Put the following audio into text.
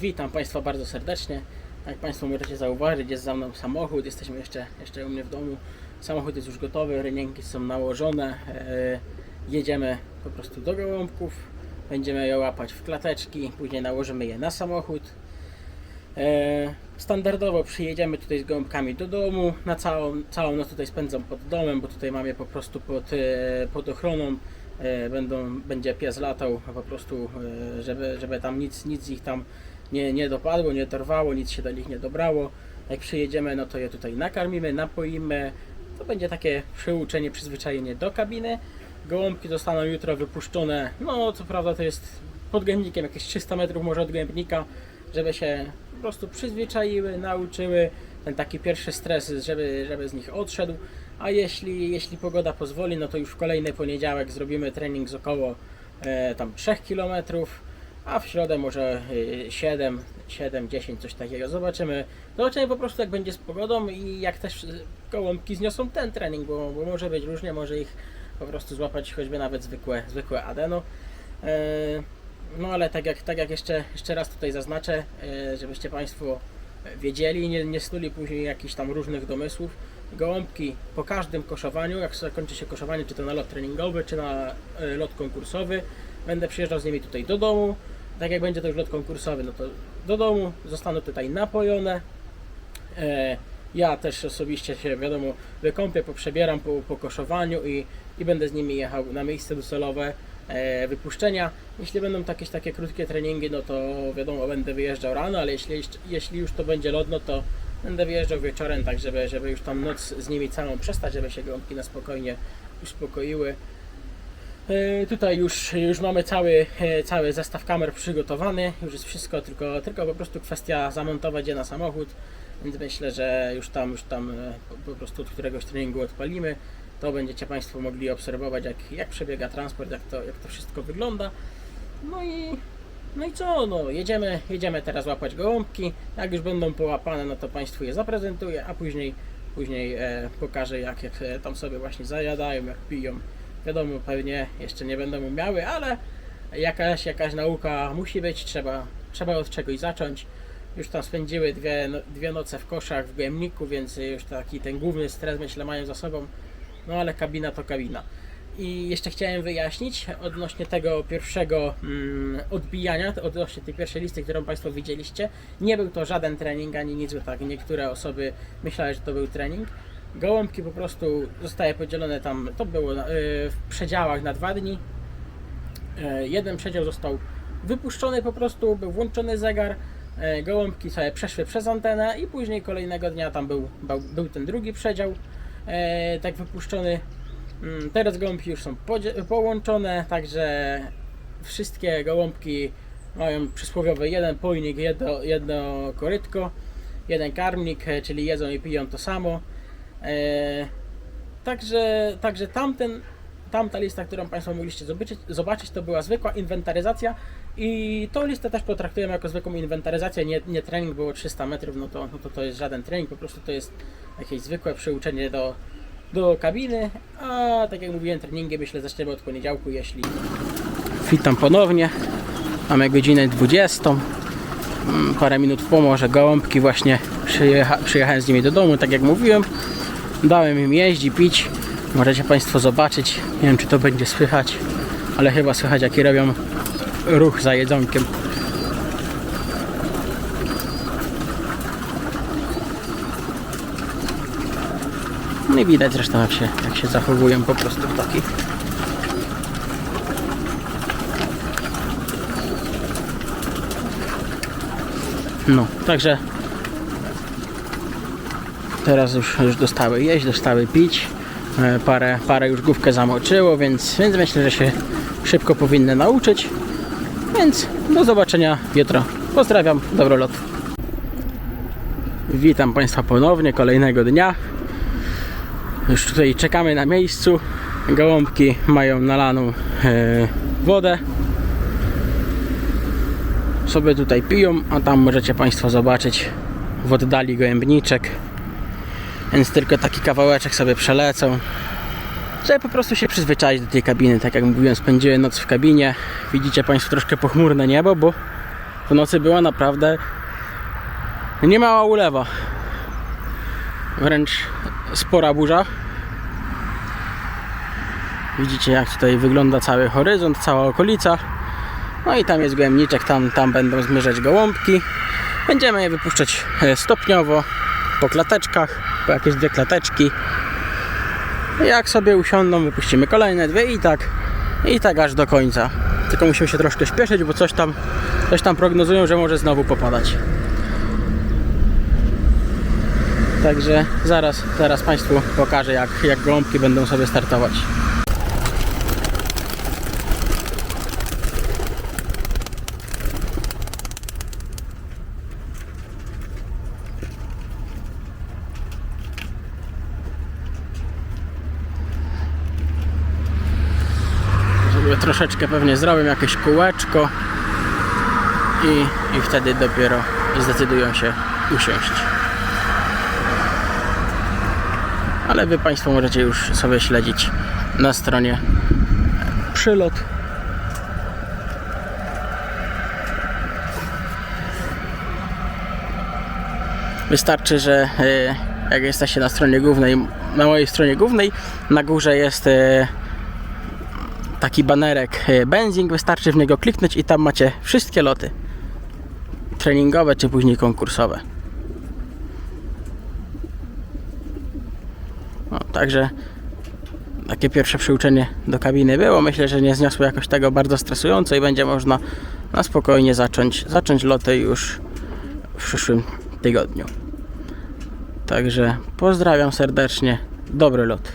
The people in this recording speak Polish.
Witam Państwa bardzo serdecznie. Jak Państwo możecie zauważyć, jest za mną samochód. Jesteśmy jeszcze, jeszcze u mnie w domu. Samochód jest już gotowy, rynienki są nałożone. E, jedziemy po prostu do gołąbków. Będziemy je łapać w klateczki, później nałożymy je na samochód. E, standardowo przyjedziemy tutaj z gołąbkami do domu. Na całą, całą noc tutaj spędzą pod domem, bo tutaj mamy po prostu pod, e, pod ochroną. Będą, będzie pies latał po prostu, żeby, żeby tam nic, nic ich tam nie, nie dopadło, nie dorwało, nic się do nich nie dobrało. Jak przyjedziemy, no to je tutaj nakarmimy, napoimy. To będzie takie przyuczenie, przyzwyczajenie do kabiny. Gołąbki zostaną jutro wypuszczone. No, co prawda to jest pod gębnikiem, jakieś 300 metrów może od gębnika, żeby się po prostu przyzwyczaiły, nauczyły. Ten taki pierwszy stres, żeby, żeby z nich odszedł. A jeśli, jeśli pogoda pozwoli, no to już w kolejny poniedziałek zrobimy trening z około e, tam 3 km, a w środę może e, 7, 7, 10, coś takiego. Zobaczymy. Zobaczymy po prostu jak będzie z pogodą i jak też gołąbki zniosą ten trening, bo, bo może być różnie, może ich po prostu złapać choćby nawet zwykłe, zwykłe adeno. E, no ale tak jak, tak jak jeszcze, jeszcze raz tutaj zaznaczę, e, żebyście Państwo wiedzieli, nie, nie snuli później jakichś tam różnych domysłów. Gołąbki po każdym koszowaniu, jak zakończy się koszowanie, czy to na lot treningowy, czy na e, lot konkursowy, będę przyjeżdżał z nimi tutaj do domu. Tak jak będzie to już lot konkursowy, no to do domu zostaną tutaj napojone. E, ja też osobiście się, wiadomo, wykąpię, poprzebieram po, po koszowaniu i, i będę z nimi jechał na miejsce docelowe e, wypuszczenia. Jeśli będą jakieś takie krótkie treningi, no to wiadomo, będę wyjeżdżał rano, ale jeśli, jeśli już to będzie lot, no to będę wyjeżdżał wieczorem, tak żeby, żeby już tam noc z nimi całą przestać, żeby się gołąbki na spokojnie uspokoiły. E, Tutaj już, już mamy cały, e, cały zestaw kamer przygotowany, już jest wszystko, tylko, tylko po prostu kwestia zamontować je na samochód, więc myślę, że już tam, już tam e, po, prostu od któregoś treningu odpalimy, to będziecie Państwo mogli obserwować jak, jak przebiega transport, jak to, jak to wszystko wygląda. No i, no i co, no jedziemy, jedziemy teraz łapać gołąbki, jak już będą połapane, no to Państwu je zaprezentuję, a później, później e, pokażę jak, jak tam sobie właśnie zajadają, jak piją. Wiadomo, pewnie jeszcze nie będą umiały, ale jakaś, jakaś nauka musi być, trzeba, trzeba od czegoś zacząć. Już tam spędziły dwie, no- dwie noce w koszach, w gojemniku, więc już taki ten główny stres myślę mają za sobą. No ale kabina to kabina. I jeszcze chciałem wyjaśnić odnośnie tego pierwszego mm, odbijania, odnośnie tej pierwszej listy, którą Państwo widzieliście. Nie był to żaden trening ani nic, bo tak niektóre osoby myślały, że to był trening. Gołąbki po prostu zostaje podzielone tam, to było y, w przedziałach na dwa dni. E, Jeden przedział został wypuszczony po prostu, był włączony zegar. e, Gołąbki sobie przeszły przez antenę i później kolejnego dnia tam był, był, ten drugi przedział, e, tak wypuszczony. Mm, Teraz gołąbki już są połączone, także wszystkie gołąbki mają przysłowiowy jeden pojnik, jedno, jedno korytko, jeden karmnik, e, czyli jedzą i piją to samo. E, Także, także tamten, tamta lista, którą Państwo mogliście zobaczyć, zobaczyć, to była zwykła inwentaryzacja i tą listę też potraktujemy jako zwykłą inwentaryzację, nie, nie trening było 300 metrów, no to, no to to jest żaden trening, po prostu to jest jakieś zwykłe przyuczenie do, do kabiny, a tak jak mówiłem, treningi myślę zaczniemy od poniedziałku, jeśli... Witam ponownie, mamy godzinę 20, Mm, parę minut po morze gołąbki właśnie przyjecha, przyjechałem z nimi do domu, tak jak mówiłem. Dałem im jeść i pić. Możecie Państwo zobaczyć. Nie wiem czy to będzie słychać, ale chyba słychać jaki robią ruch za jedzonkiem. No i widać zresztą jak się, jak się zachowują po prostu w takich No, także teraz już, już dostały jeść, dostały pić. E, Parę, parę już główkę zamoczyło, więc, więc myślę, że się szybko powinny nauczyć. Więc do zobaczenia jutro. Pozdrawiam, dobro lot. Witam Państwa ponownie, kolejnego dnia. Już tutaj czekamy na miejscu. Gołąbki mają nalaną e, wodę sobie tutaj piją, a tam możecie Państwo zobaczyć w oddali gołębniczek. Więc tylko taki kawałeczek sobie przelecą. Żeby po prostu się przyzwyczaić do tej kabiny. Tak jak mówiłem, spędziłem noc w kabinie. Widzicie Państwo troszkę pochmurne niebo, bo W nocy była naprawdę niemała ulewa. Wręcz spora burza. Widzicie jak tutaj wygląda cały horyzont, cała okolica. No i tam jest głębniczek, tam, tam będą zmierzać gołąbki. Będziemy je wypuszczać e, stopniowo, po klateczkach, po jakieś dwie klateczki. Jak sobie usiądą, wypuścimy kolejne dwie i tak, i tak aż do końca. Tylko musimy się troszkę śpieszyć, bo coś tam, coś tam prognozują, że może znowu popadać. Także zaraz, zaraz Państwu pokażę, jak, jak gołąbki będą sobie startować. Sobie troszeczkę pewnie zrobię jakieś kółeczko i, i wtedy dopiero zdecydują się usiąść. Ale Wy Państwo możecie już sobie śledzić na stronie przylot. Wystarczy, że e, jak jesteście na stronie głównej, na mojej stronie głównej, na górze jest e, taki banerek e, benzing, wystarczy w niego kliknąć i tam macie wszystkie loty treningowe czy później konkursowe. No, także takie pierwsze przyuczenie do kabiny było. Myślę, że nie zniosło jakoś tego bardzo stresująco i będzie można na spokojnie zacząć, zacząć loty już w przyszłym tygodniu. Także pozdrawiam serdecznie. Dobry lot.